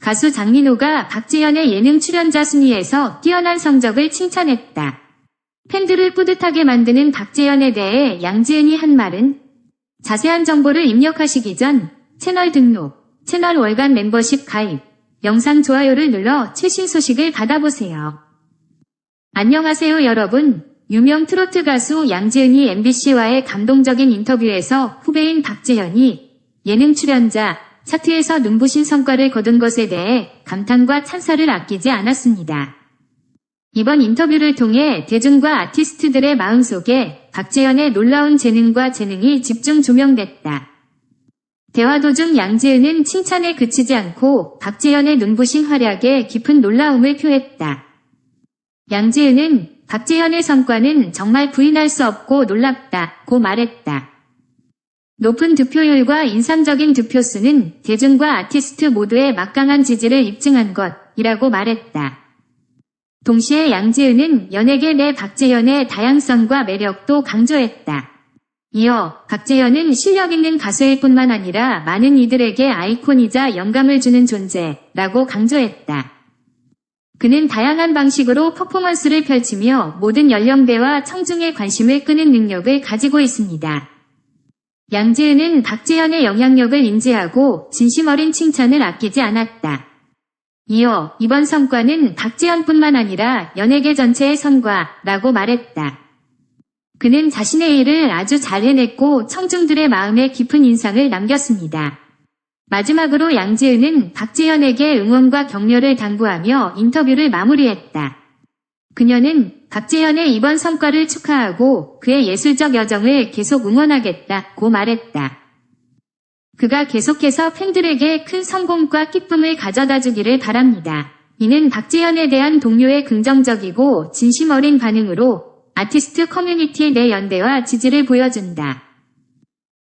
가수 장민호가 박재현의 예능 출연자 순위에서 뛰어난 성적을 칭찬했다. 팬들을 뿌듯하게 만드는 박재현에 대해 양지은이 한 말은 자세한 정보를 입력하시기 전 채널 등록, 채널 월간 멤버십 가입, 영상 좋아요를 눌러 최신 소식을 받아보세요. 안녕하세요 여러분. 유명 트로트 가수 양지은이 MBC와의 감동적인 인터뷰에서 후배인 박재현이 예능 출연자 차트에서 눈부신 성과를 거둔 것에 대해 감탄과 찬사를 아끼지 않았습니다. 이번 인터뷰를 통해 대중과 아티스트들의 마음속에 박재현의 놀라운 재능과 재능이 집중 조명됐다. 대화 도중 양지은은 칭찬에 그치지 않고 박재현의 눈부신 활약에 깊은 놀라움을 표했다. 양지은은 박재현의 성과는 정말 부인할 수 없고 놀랍다 고 말했다. 높은 득표율과 인상적인 득표수는 대중과 아티스트 모두의 막강한 지지를 입증한 것이라고 말했다. 동시에 양지은은 연예계 내 박재현의 다양성과 매력도 강조했다. 이어 박재현은 실력 있는 가수일 뿐만 아니라 많은 이들에게 아이콘이자 영감을 주는 존재라고 강조했다. 그는 다양한 방식으로 퍼포먼스를 펼치며 모든 연령대와 청중의 관심을 끄는 능력을 가지고 있습니다. 양지은은 박재현의 영향력을 인지하고 진심 어린 칭찬을 아끼지 않았다. 이어 이번 성과는 박재현뿐만 아니라 연예계 전체의 성과라고 말했다. 그는 자신의 일을 아주 잘 해냈고 청중들의 마음에 깊은 인상을 남겼습니다. 마지막으로 양지은은 박재현에게 응원과 격려를 당부하며 인터뷰를 마무리했다. 그녀는 박재현의 이번 성과를 축하하고 그의 예술적 여정을 계속 응원하겠다고 말했다. 그가 계속해서 팬들에게 큰 성공과 기쁨을 가져다 주기를 바랍니다. 이는 박재현에 대한 동료의 긍정적이고 진심 어린 반응으로 아티스트 커뮤니티 내 연대와 지지를 보여준다.